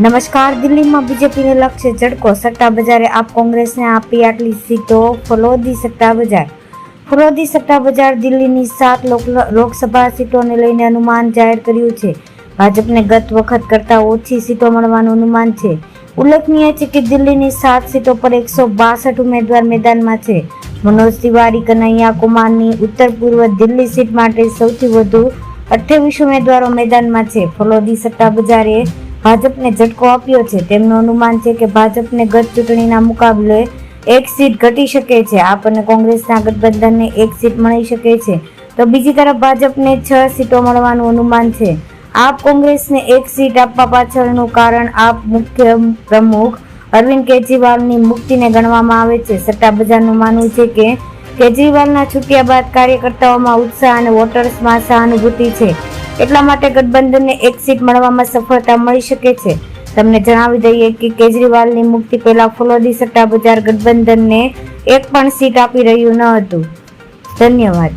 નમસ્કાર, દિલ્હીમાં બીજેપીને લક્ષ્ય ઝડકો સટ્ટા બજારે આપ કોંગ્રેસને આપી આટલી સીટો. ફલોદી સટ્ટા બજાર. ફલોદી સટ્ટા બજાર દિલ્હીની સાત લોક- લોકસભા સીટોને લઈને અનુમાન જાહેર કર્યું છે. ભાજપને ગત વખત કરતાં ઓછી સીટો મળવાનું અનુમાન છે. ઉલ્લેખનીય છે કે દિલ્હીની સાત સીટો પર એકસો બાસઠ ઉમેદવાર મેદાનમાં છે. મનોજ તિવારી, કનૈયા કુમારની ઉત્તર પૂર્વ દિલ્હી સીટ માટે સૌથી વધુ અઠ્યાવીસ ઉમેદવારો મેદાનમાં છે. ફલોદી સટ્ટા બજારે ભાજપને ઝટકો આપ્યો છે. તેમનું અનુમાન છે કે ભાજપને ગત ચૂંટણીના મુકાબલે એક સીટ ઘટી શકે છે. આપ અને કોંગ્રેસના ગઠબંધનને એક સીટ મળી શકે છે. તો બીજી તરફ ભાજપને છ સીટો મળવાનું અનુમાન છે. આપ કોંગ્રેસને એક સીટ આપવા પાછળનું કારણ આપ મુખ્ય પ્રમુખ અરવિંદ કેજરીવાલની મુક્તિને ગણવામાં આવે છે. સટ્ટા બજારનું માનવું છે કે કેજરીવાલના છૂટ્યા બાદ કાર્યકર્તાઓમાં ઉત્સાહ અને વોટર્સમાં સહાનુભૂતિ છે. એટલા માટે ગઠબંધનને એક સીટ મળવામાં સફળતા મળી શકે છે. તમને જણાવી દઈએ કે કેજરીવાલની મુક્તિ પહેલા ફલોદી સટ્ટા બજાર ગઠબંધનને એક પણ સીટ આપી રહ્યું ન હતું. ધન્યવાદ.